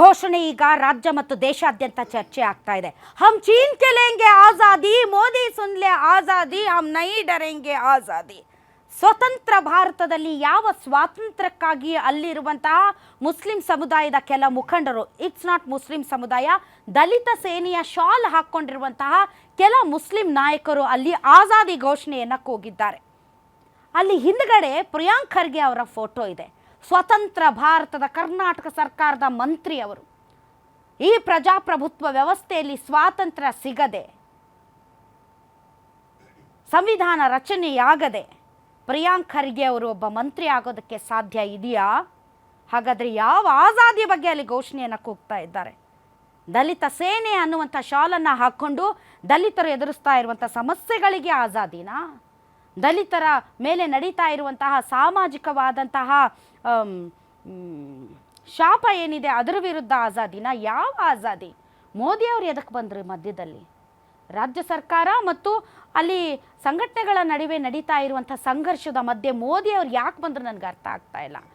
ಘೋಷಣೆ ಈಗ ರಾಜ್ಯ ಮತ್ತು ದೇಶಾದ್ಯಂತ ಚರ್ಚೆ ಆಗ್ತಾ ಇದೆ. ಹಮ್ ಚೀನ್ ಕೆಲೆಂಗೆ ಆಜಾದಿ, ಮೋದಿ ಸುನ್ಲೆ ಆಜಾದಿ, ಹಮ್ ನೈ ಡರೆಂಗೆ ಆಜಾದಿ. ಸ್ವತಂತ್ರ ಭಾರತದಲ್ಲಿ ಯಾವ ಸ್ವಾತಂತ್ರ್ಯಕ್ಕಾಗಿ ಅಲ್ಲಿರುವಂತಹ ಮುಸ್ಲಿಂ ಸಮುದಾಯದ ಕೆಲ ಮುಖಂಡರು, ಇಟ್ಸ್ ನಾಟ್ ಮುಸ್ಲಿಂ ಸಮುದಾಯ, ದಲಿತ ಸೇನೆಯ ಶಾಲ್ ಹಾಕ್ಕೊಂಡಿರುವಂತಹ ಕೆಲ ಮುಸ್ಲಿಂ ನಾಯಕರು ಅಲ್ಲಿ ಆಜಾದಿ ಘೋಷಣೆಯನ್ನು ಕೂಗಿದ್ದಾರೆ. ಅಲ್ಲಿ ಹಿಂದ್ಗಡೆ ಪ್ರಿಯಾಂಕ್ ಖರ್ಗೆ ಅವರ ಫೋಟೋ ಇದೆ. ಸ್ವತಂತ್ರ ಭಾರತದ ಕರ್ನಾಟಕ ಸರ್ಕಾರದ ಮಂತ್ರಿ ಅವರು. ಈ ಪ್ರಜಾಪ್ರಭುತ್ವ ವ್ಯವಸ್ಥೆಯಲ್ಲಿ ಸ್ವಾತಂತ್ರ್ಯ ಸಿಗದೆ, ಸಂವಿಧಾನ ರಚನೆಯಾಗದೆ ಪ್ರಿಯಾಂಕ್ ಖರ್ಗೆ ಅವರು ಒಬ್ಬ ಮಂತ್ರಿ ಆಗೋದಕ್ಕೆ ಸಾಧ್ಯ ಇದೆಯಾ? ಹಾಗಾದರೆ ಯಾವ ಆಜಾದಿ ಬಗ್ಗೆ ಅಲ್ಲಿ ಘೋಷಣೆಯನ್ನು ಕೂಗ್ತಾ ಇದ್ದಾರೆ? ದಲಿತ ಸೇನೆ ಅನ್ನುವಂಥ ಶಾಲನ್ನು ಹಾಕ್ಕೊಂಡು ದಲಿತರು ಎದುರಿಸ್ತಾ ಇರುವಂಥ ಸಮಸ್ಯೆಗಳಿಗೆ ಆಜಾದಿನಾ? ದಲಿತರ ಮೇಲೆ ನಡೀತಾ ಇರುವಂತಹ ಸಾಮಾಜಿಕವಾದಂತಹ ಶಾಪ ಏನಿದೆ ಅದರ ವಿರುದ್ಧ ಆಜಾದಿನ? ಯಾವ ಆಜಾದಿ? ಮೋದಿಯವರು ಎದಕ್ಕೆ ಬಂದರು ಮಧ್ಯದಲ್ಲಿ? ರಾಜ್ಯ ಸರ್ಕಾರ ಮತ್ತು ಅಲ್ಲಿ ಸಂಘಟನೆಗಳ ನಡುವೆ ನಡೀತಾ ಇರುವಂಥ ಸಂಘರ್ಷದ ಮಧ್ಯೆ ಮೋದಿಯವರು ಯಾಕೆ ಬಂದರು ನನಗೆ ಅರ್ಥ ಆಗ್ತಾ ಇಲ್ಲ.